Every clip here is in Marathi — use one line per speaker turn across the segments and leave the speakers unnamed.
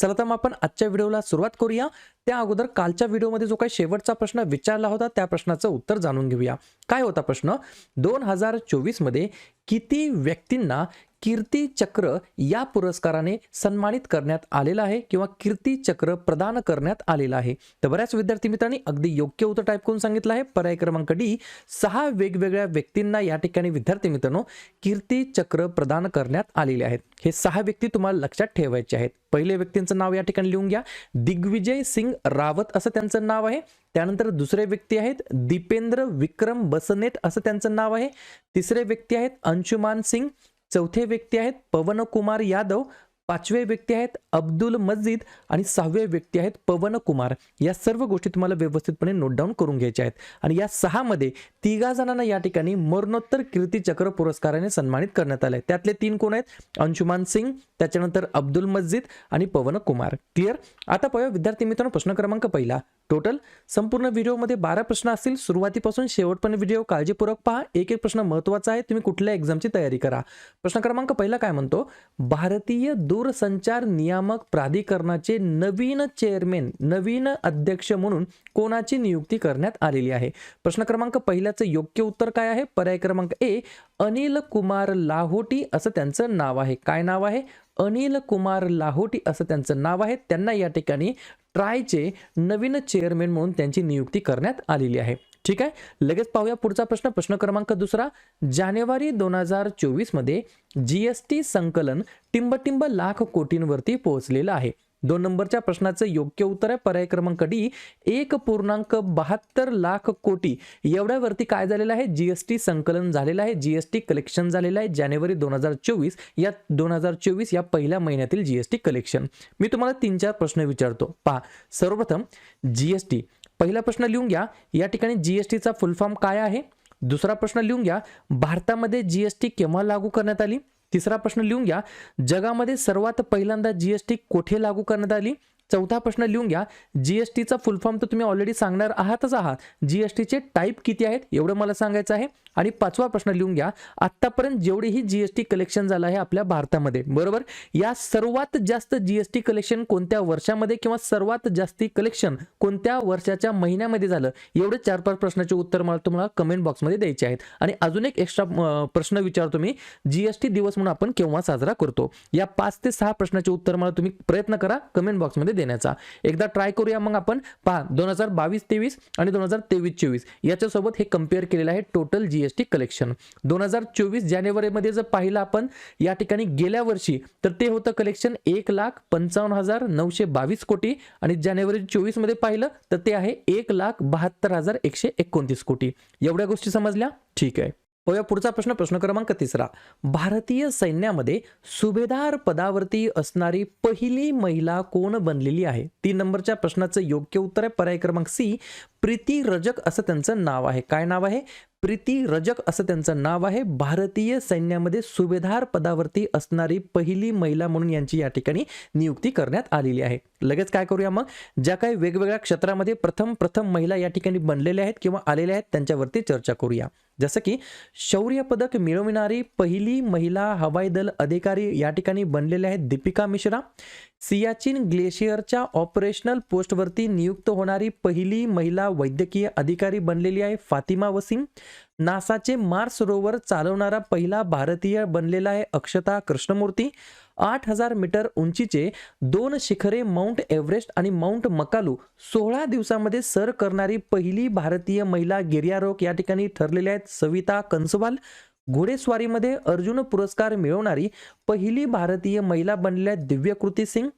चला तर मग आपण आजच्या व्हिडिओला सुरुवात करूया. त्या अगोदर कालच्या व्हिडिओमध्ये जो काही शेवटचा प्रश्न विचारला होता त्या प्रश्नाचं उत्तर जाणून घेऊया. काय होता प्रश्न? दोन हजार चोवीसमध्ये किती व्यक्तींना कीर्ती चक्र या पुरस्काराने सन्मानित करण्यात आलेला आहे किंवा कीर्ती चक्र प्रदान करण्यात आलेलं आहे. तर बऱ्याच विद्यार्थी मित्रांनी अगदी योग्य उत्तर टाईप करून सांगितलं आहे. पर्याय क्रमांक डी सहा वेगवेगळ्या व्यक्तींना या ठिकाणी विद्यार्थी मित्रांनो कीर्ती चक्र प्रदान करण्यात आलेले आहेत. हे सहा व्यक्ती तुम्हाला लक्षात ठेवायचे आहेत. पहिले व्यक्तींचं नाव या ठिकाणी लिहून घ्या. दिग्विजय सिंग रावत असं त्यांचं नाव आहे. त्यानंतर दुसरे व्यक्ती आहेत दीपेंद्र विक्रम बसनेट असं त्यांचं नाव आहे. तिसरे व्यक्ती आहेत अंशुमान सिंग. चौथे व्यक्ती आहेत पवन कुमार यादव पाचवे व्यक्ती आहेत अब्दुल मस्जिद आणि सहावे व्यक्ती आहेत पवन कुमार या सर्व गोष्टी तुम्हाला व्यवस्थितपणे नोट डाऊन करून घ्यायच्या आहेत. आणि या सहामध्ये तिघा जणांना या ठिकाणी मरणोत्तर कीर्तीचक्र पुरस्काराने सन्मानित करण्यात आलंय. त्यातले तीन कोण आहेत? अंशुमान सिंग त्याच्यानंतर अब्दुल मस्जिद आणि पवन कुमार क्लिअर आता पाहूया विद्यार्थी मित्रांनो प्रश्न क्रमांक पहिला. टोटल संपूर्ण व्हिडिओमध्ये बारा प्रश्न असतील. सुरुवातीपासून शेवटपर्यंत व्हिडिओ काळजीपूर्वक पहा. एक एक प्रश्न महत्त्वाचा आहे. तुम्ही कुठल्या एक्झामची तयारी करा. प्रश्न क्रमांक पहिला काय म्हणतो? भारतीय दूरसंचार नियामक प्राधिकरणाचे नवीन चेअरमॅन नवीन अध्यक्ष म्हणून कोणाची नियुक्ती करण्यात आलेली आहे? प्रश्न क्रमांक पहिल्याचं योग्य उत्तर काय आहे? पर्याय क्रमांक ए अनिल कुमार लाहोटी असं त्यांचं नाव आहे. काय नाव आहे? अनिल कुमार लाहोटी असं त्यांचं नाव आहे. त्यांना या ठिकाणी ट्रायचे नवीन चेअरमॅन म्हणून त्यांची नियुक्ती करण्यात आलेली आहे. ठीक आहे? लगेच पाहूया पुढचा प्रश्न. प्रश्न क्रमांक दुसरा. जानेवारी दोन हजार चोवीसमध्ये जी एस टी संकलन टिंबटिंब लाख कोटींवरती पोहोचलेलं आहे. दोन नंबरच्या प्रश्नाचं योग्य उत्तर आहे. पर्याय क्रमांक डी एक पूर्णांक बहात्तर लाख कोटी. एवढ्यावरती काय झालेलं आहे? जीएसटी संकलन झालेलं आहे. जीएसटी कलेक्शन झालेलं आहे. जानेवारी दोन हजार चोवीस या दोन हजार चोवीस या पहिल्या महिन्यातील जीएसटी कलेक्शन मी तुम्हाला तीन चार प्रश्न विचारतो. पहा. सर्वप्रथम जीएसटी पहिला प्रश्न लिहून घ्या. या ठिकाणी जीएसटीचा फुल फॉर्म काय आहे? दुसरा प्रश्न लिहून घ्या. भारतामध्ये जीएसटी केव्हा लागू करण्यात आली? तिसरा प्रश्न लिहून घ्या. जगामध्ये सर्वात पहिल्यांदा जीएसटी कोठे लागू करण्यात आली? चौथा प्रश्न लिहून घ्या. जीएसटीचा फुल फॉर्म तर तुम्ही ऑलरेडी सांगणार आहातच आहात. जीएसटीचे टाईप किती आहेत? एवढं मला सांगायचं आहे. आणि पाचवा प्रश्न लिहून घ्या. आत्तापर्यंत जेवढेही जीएसटी कलेक्शन झालं आहे आपल्या भारतामध्ये बरोबर? या सर्वात जास्त जीएसटी कलेक्शन कोणत्या वर्षामध्ये किंवा सर्वात जास्ती कलेक्शन कोणत्या वर्षाच्या महिन्यामध्ये झालं? एवढे चार पाच प्रश्नाचे उत्तर मला तुम्हाला कमेंट बॉक्समध्ये द्यायचे आहेत. आणि अजून एक एक्स्ट्रा प्रश्न विचारतो मी. जीएसटी दिवस म्हणून आपण केव्हा साजरा करतो? या पाच ते सहा प्रश्नाचे उत्तर मला तुम्ही प्रयत्न करा कमेंट बॉक्समध्ये देण्याचा. एकदा ट्राय करूया मग आपण. पहा दोन हजार बावीस तेवीस आणि दोन हजार तेवीस चोवीस. याच्यासोबत हे कंपेअर केलेलं आहे टोटल जी जीएसटी कलेक्शन दोन हजार चोवीस जानेवारीमध्ये जर पाहिलं आपण या ठिकाणी गेल्या वर्षी तर ते होतं कलेक्शन एक लाख पंचावन्न हजार नऊशे बावीस कोटी आणि जानेवारी चोवीसमध्ये पाहिलं तर ते आहे एक लाख बहात्तर हजार एकशे एकोणतीस कोटी. एवढ्या गोष्टी समजल्या? ठीक आहे. पाहूया पुढचा प्रश्न प्रश्न क्रमांक तिसरा. भारतीय सैन्यामध्ये सुभेदार पदावरती असणारी पहिली महिला कोण बनलेली आहे? तीन नंबरच्या प्रश्नाचं योग्य उत्तर आहे. पर्याय क्रमांक सी प्रीती रजक असं त्यांचं नाव आहे. काय नाव आहे? प्रीती रजक असं त्यांचं नाव आहे. भारतीय सैन्यामध्ये सुभेदार पदावरती असणारी पहिली महिला म्हणून यांची या ठिकाणी नियुक्ती करण्यात आलेली आहे. लगेच काय करूया मग? ज्या काही वेगवेगळ्या क्षेत्रामध्ये प्रथम प्रथम महिला या ठिकाणी बनलेल्या आहेत किंवा आलेल्या आहेत त्यांच्यावरती चर्चा करूया. जसं की शौर्य पदक मिळविणारी पहिली महिला हवाई दल अधिकारी या ठिकाणी बनलेल्या आहेत दीपिका मिश्रा. सियाचिन ग्लेशियरच्या ऑपरेशनल पोस्टवरती नियुक्त होणारी पहिली महिला वैद्यकीय अधिकारी बनलेली आहे फातिमा वसीम. नासाचे मार्स रोवर चालवणारा पहिला भारतीय बनलेला आहे अक्षता कृष्णमूर्ती. आठ हजार मीटर उंचीचे दोन शिखरे माउंट एव्हरेस्ट आणि माउंट मकालू सोळा दिवसामध्ये सर करणारी पहिली भारतीय महिला गिर्यारोहक या ठिकाणी ठरलेल्या आहेत सविता कंसवाल घोडेस्वारीमध्ये अर्जुन पुरस्कार मिळवणारी पहिली भारतीय महिला बनल्या दिव्यकृती सिंग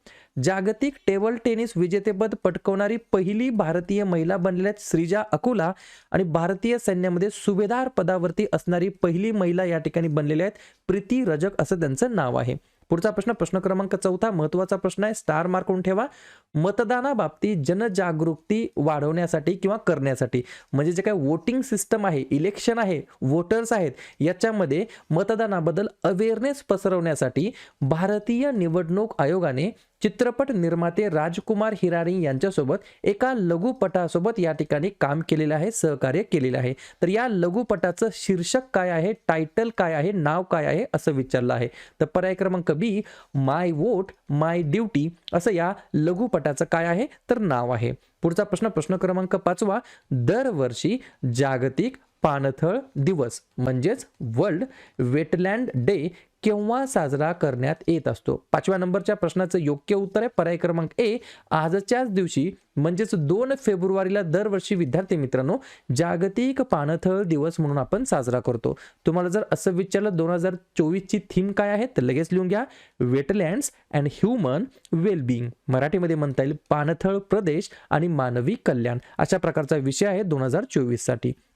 जागतिक टेबल टेनिस विजेतेपद पटकवणारी पहिली भारतीय महिला बनल्या श्रीजा अकुला आणि भारतीय सैन्यामध्ये सुभेदार पदावरती असणारी पहिली महिला या ठिकाणी बनलेल्या आहेत प्रीती रजक असं त्यांचं नाव आहे. पुढचा प्रश्न प्रश्न क्रमांक चौथा महत्त्वाचा प्रश्न आहे. स्टार मार्क करून ठेवा. मतदानाबाबतीत जनजागृती वाढवण्यासाठी किंवा करण्यासाठी. म्हणजे जे काय वोटिंग सिस्टम आहे इलेक्शन आहे वोटर्स आहेत याच्यामध्ये मतदानाबद्दल अवेअरनेस पसरवण्यासाठी भारतीय निवडणूक आयोगाने चित्रपट निर्माते राजकुमार हिराणी यांच्यासोबत एका लघुपटासोबत या ठिकाणी काम केलेलं आहे सहकार्य केलेलं आहे. तर या लघुपटाचं शीर्षक काय आहे? टायटल काय आहे? नाव काय आहे? असं विचारलं आहे. तर पर्याय क्रमांक be my vote my duty असं या लघुपटाचं काय आहे? तर नाव आहे. पुढचा प्रश्न प्रश्न क्रमांक पाचवा दरवर्षी जागतिक पाणथळ दिवस म्हणजेच वर्ल्ड वेटलँड डे केव्हा साजरा करण्यात येत असतो? पाचव्या नंबरच्या प्रश्नाचं योग्य उत्तर आहे. पर्याय क्रमांक ए आजच्याच दिवशी म्हणजेच दोन फेब्रुवारीला दरवर्षी विद्यार्थी मित्रांनो जागतिक पाणथळ दिवस म्हणून आपण साजरा करतो. तुम्हाला जर असं विचारलं दोन हजार चोवीसची थीम काय आहे? तर लगेच लिहून घ्या. वेटलँड्स अँड ह्युमन वेलबिंग मराठीमध्ये म्हणता येईल पाणथळ प्रदेश आणि मानवी कल्याण. अशा प्रकारचा विषय आहे दोन हजार चोवीससाठी.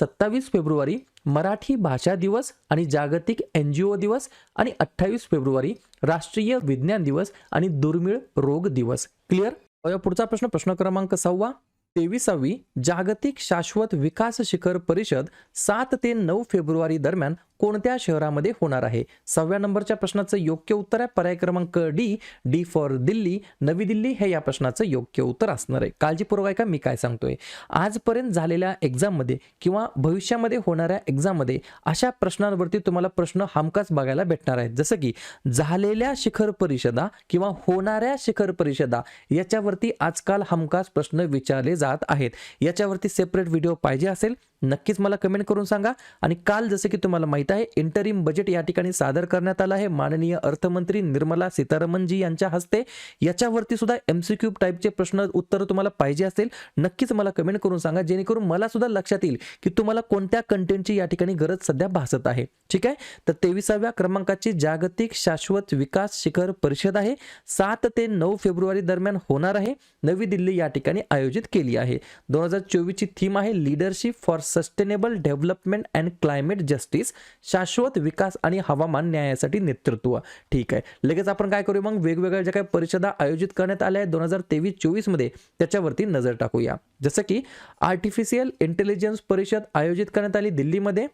सत्तावीस फेब्रुवारी मराठी भाषा दिवस आणि जागतिक एन जी ओ दिवस आणि अठ्ठावीस फेब्रुवारी राष्ट्रीय विज्ञान दिवस आणि दुर्मिळ रोग दिवस. क्लिअर पुढचा प्रश्न. प्रश्न क्रमांक सहावा तेविसावी जागतिक शाश्वत विकास शिखर परिषद सात ते नऊ फेब्रुवारी दरम्यान कोणत्या शहरामध्ये होणार आहे? सहाव्या नंबरच्या प्रश्नाचं योग्य उत्तर आहे. पर्याय क्रमांक डी डी फॉर दिल्ली. नवी दिल्ली हे या प्रश्नाचं योग्य उत्तर असणार आहे. काळजीपूर्वक आहे का मी काय सांगतोय. आजपर्यंत झालेल्या एक्झाममध्ये किंवा भविष्यामध्ये होणाऱ्या एक्झाममध्ये अशा प्रश्नांवरती तुम्हाला प्रश्न हमखास बघायला भेटणार आहेत. जसं की झालेल्या शिखर परिषदा किंवा होणाऱ्या शिखर परिषदा याच्यावरती आजकाल हमखास प्रश्न विचारले जात आहेत. याच्यावरती सेपरेट व्हिडिओ पाहिजे असेल नक्कीच मला कमेंट करून सांगा. आणि काल जसे की तुम्हाला माहीत आहे इंटरिम बजेट या ठिकाणी सादर करण्यात आलं आहे. माननीय अर्थमंत्री निर्मला सीतारामनजी यांच्या हस्ते. याच्यावरती सुद्धा एमसीक्यू टाईपचे प्रश्न उत्तर तुम्हाला पाहिजे असेल. नक्कीच मला कमेंट करून सांगा. जेणेकरून मला सुद्धा लक्षात येईल की तुम्हाला कोणत्या कंटेंटची या ठिकाणी गरज सध्या भासत आहे. ठीक आहे? तर तेविसाव्या क्रमांकाची जागतिक शाश्वत विकास शिखर परिषद आहे. सात ते नऊ फेब्रुवारी दरम्यान होणार आहे. नवी दिल्ली या ठिकाणी आयोजित केली आहे. दोन हजार चोवीसची थीम आहे leadership for sustainable development and climate justice शाश्वत विकास आणि हवामान न्यायासाठी नेतृत्व. ठीक आहे. लगेच आपण काय करू मग? वेगवेगळ्या ज्या काही परिषदा आयोजित करण्यात आल्या आहेत दोन हजार तेवीस चोवीसमध्ये त्याच्यावरती नजर टाकूया. जसं की आर्टिफिशियल इंटेलिजन्स परिषद आयोजित करण्यात आली दिल्लीमध्ये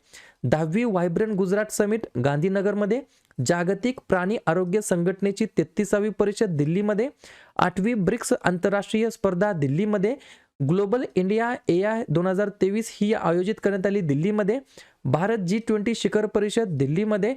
दहावी व्हायब्रंट गुजरात समिट गांधीनगरमध्ये जागतिक प्राणी आरोग्य संघटनेची तेहतीसावी परिषद दिल्लीमध्ये आठवी ब्रिक्स आंतरराष्ट्रीय स्पर्धा दिल्लीमध्ये ग्लोबल इंडिया ए आय दोन हजार तेवीस ही आयोजित करण्यात आली दिल्लीमध्ये. भारत जी ट्वेंटी शिखर परिषद दिल्लीमध्ये.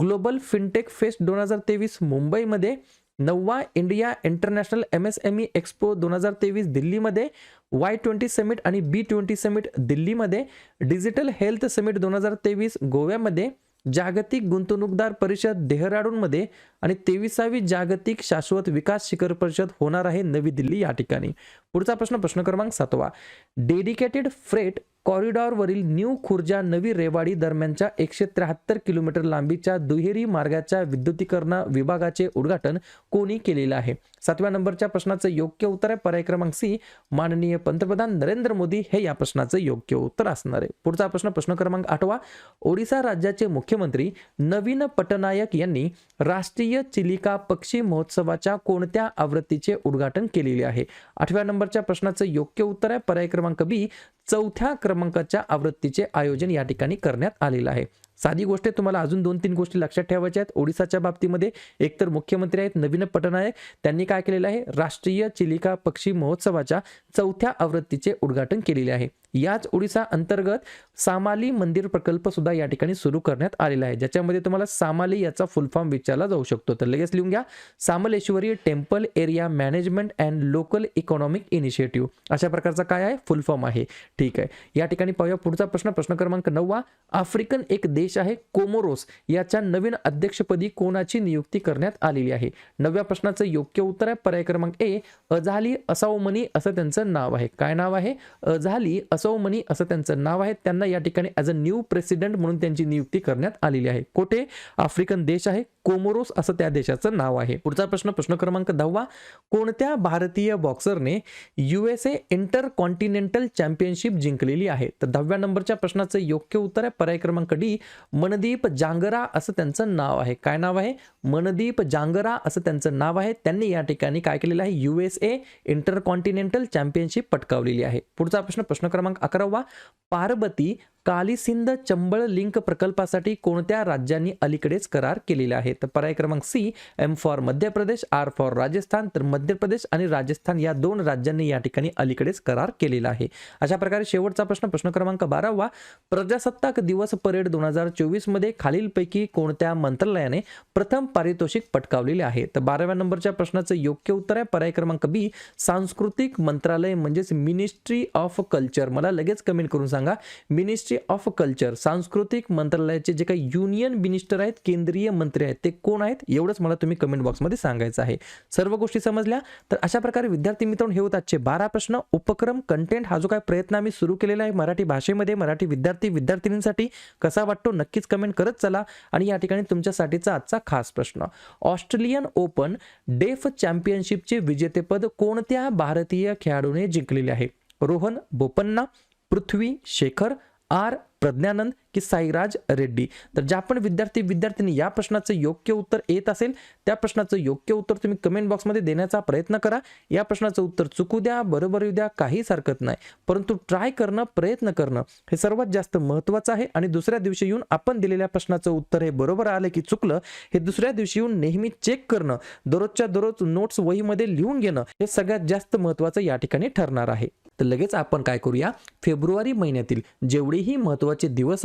ग्लोबल फिनटेक फेस्ट दोन हजार तेवीस मुंबईमध्ये. नववा India international M S M E expo दोन हजार तेवीस दिल्लीमध्ये. वाय ट्वेंटी समिट आणि बी ट्वेंटी समिट दिल्लीमध्ये. डिजिटल हेल्थ समिट दोन हजार तेवीस गोव्यामध्ये. जागतिक गुंतवणूकदार परिषद देहराडूनमध्ये. आणि तेविसावी जागतिक शाश्वत विकास शिखर परिषद होणार आहे नवी दिल्ली या ठिकाणी. पुढचा प्रश्न प्रश्न क्रमांक सातवा. डेडिकेटेड फ्रेट कॉरिडॉरवरील न्यू खुर्जा नवी रेवाडी दरम्यानच्या एकशे त्र्याहत्तर किलोमीटर लांबीच्या दुहेरी मार्गाच्या विद्युतीकरण विभागाचे उद्घाटन कोणी केलेलं आहे? सातव्या नंबरच्या प्रश्नाचं योग्य उत्तर आहे पर्याय क्रमांक सी. माननीय पंतप्रधान नरेंद्र मोदी. हे या प्रश्नाचं योग्य उत्तर असणार आहे. पुढचा प्रश्न प्रश्न क्रमांक आठवा. ओडिसा राज्याचे मुख्यमंत्री नवीन पटनायक यांनी राष्ट्रीय चिलिका पक्षी महोत्सवाच्या कोणत्या आवृत्तीचे उद्घाटन केलेले आहे? आठव्या नंबरच्या प्रश्नाचं योग्य उत्तर आहे. पर्याय क्रमांक बी चौथ्या क्रमांकाच्या आवृत्तीचे आयोजन या ठिकाणी करण्यात आलेलं आहे. साधी गोष्ट आहे तुम्हाला अजून दोन तीन गोष्टी लक्षात ठेवायच्या आहेत. ओडिसाच्या बाबतीमध्ये एकतर मुख्यमंत्री आहेत नवीन पटनायक. त्यांनी काय केलेलं आहे राष्ट्रीय चिलिका पक्षी महोत्सवाच्या चौथ्या आवृत्तीचे उद्घाटन केलेले आहे. याच ओडिसा अंतर्गत सामाली मंदिर प्रकल्प सुद्धा या ठिकाणी सुरू करण्यात आलेला आहे ज्याच्यामध्ये तुम्हाला सामाली याचा फुल फॉर्म विचारला जाऊ शकतो. तर लगेच लिहून घ्या Samaleswari temple area management and local economic initiative. अशा प्रकारचा काय आहे फुल फॉर्म आहे. ठीक आहे. या ठिकाणी पाहूया पुढचा प्रश्न प्रश्न क्रमांक नववा. आफ्रिकन एक देश आहे कोमोरोस. याच्या नवीन अध्यक्षपदी कोणाची नियुक्ती करण्यात आलेली आहे? नवव्या प्रश्नाचं योग्य उत्तर आहे पर्याय क्रमांक ए अझाली असावमनी असं त्यांचं नाव आहे. काय नाव आहे? अझाली असौमनी असं त्यांचं नाव आहे. त्यांना या ठिकाणी ॲज अ न्यू प्रेसिडेंट म्हणून त्यांची नियुक्ती करण्यात आलेली आहे. कोठे? आफ्रिकन देश आहे कोमोरोस असं त्या देशाचं नाव आहे. पुढचा प्रश्न प्रश्न क्रमांक दहावा. कोणत्या भारतीय बॉक्सरने U S A intercontinental championship जिंकलेली आहे? तर दहाव्या नंबरच्या प्रश्नाचं योग्य उत्तर आहे. पर्याय क्रमांक डी मनदीप जांगरा असं त्यांचं नाव आहे. काय नाव आहे? मनदीप जांगरा असं त्यांचं नाव आहे. त्यांनी या ठिकाणी काय केलेलं आहे? U S A intercontinental championship पटकावलेली आहे. पुढचा प्रश्न प्रश्न क्रमांक अकरावा. पार्वती कालीसिंध चंबळ लिंक प्रकल्पासाठी कोणत्या राज्यांनी अलीकडेच करार केलेले आहेत? तर पर्याय क्रमांक C M for Madhya Pradesh R for Rajasthan. तर मध्य प्रदेश आणि राजस्थान या दोन राज्यांनी या ठिकाणी अलीकडेच करार केलेला आहे. अशा प्रकारे शेवटचा प्रश्न प्रश्न क्रमांक बारावा. प्रजासत्ताक दिवस परेड दोन हजार चोवीसमध्ये खालीलपैकी कोणत्या मंत्रालयाने प्रथम पारितोषिक पटकावलेले आहे? तर बाराव्या नंबरच्या प्रश्नाचं योग्य उत्तर आहे. पर्याय क्रमांक बी सांस्कृतिक मंत्रालय म्हणजेच मिनिस्ट्री ऑफ कल्चर मला लगेच कमेंट करून सांगा. मिनिस्ट्री ऑफ कल्चर सांस्कृतिक मंत्रालयाचे जे काही युनियन मिनिस्टर आहेत केंद्रीय मंत्री आहेत ते कोण आहेत? एवढंच मला तुम्ही कमेंट बॉक्समध्ये सांगायचं आहे. सर्व गोष्टी समजल्या? तर अशा प्रकारे विद्यार्थी मित्रांनो हे होत आजचे बारा प्रश्न. उपक्रम कंटेंट हा जो काय प्रयत्न आम्ही सुरू केलेला आहे मराठी भाषेमध्ये मराठी विद्यार्थी विद्यार्थिनींसाठी कसा वाटतो? नक्कीच कमेंट करत चला. आणि या ठिकाणी तुमच्यासाठीचा आजचा खास प्रश्न. ऑस्ट्रेलियन ओपन डेफ चॅम्पियनशिपचे विजेतेपद कोणत्या भारतीय खेळाडूने जिंकलेले आहे? रोहन बोपन्ना पृथ्वी शेखर आर प्रज्ञानंद की साईराज रेड्डी. तर ज्या पण विद्यार्थी विद्यार्थिनी या प्रश्नाचं योग्य उत्तर येत असेल त्या प्रश्नाचं योग्य उत्तर तुम्ही कमेंट बॉक्समध्ये देण्याचा प्रयत्न करा. या प्रश्नाचं उत्तर चुकू द्या बरोबर येऊ द्या काहीच हरकत नाही. परंतु ट्राय करणं प्रयत्न करणं हे सर्वात जास्त महत्त्वाचं आहे. आणि दुसऱ्या दिवशी येऊन आपण दिलेल्या प्रश्नाचं उत्तर हे बरोबर आलं की चुकलं हे दुसऱ्या दिवशी येऊन नेहमी चेक करणं दररोजच्या दररोज नोट्स वहीमध्ये लिहून घेणं हे सगळ्यात जास्त महत्त्वाचं या ठिकाणी ठरणार आहे. तर लगेच आपण काय करूया? फेब्रुवारी महिन्यातील जेवढेही महत्त्वाचे दिवस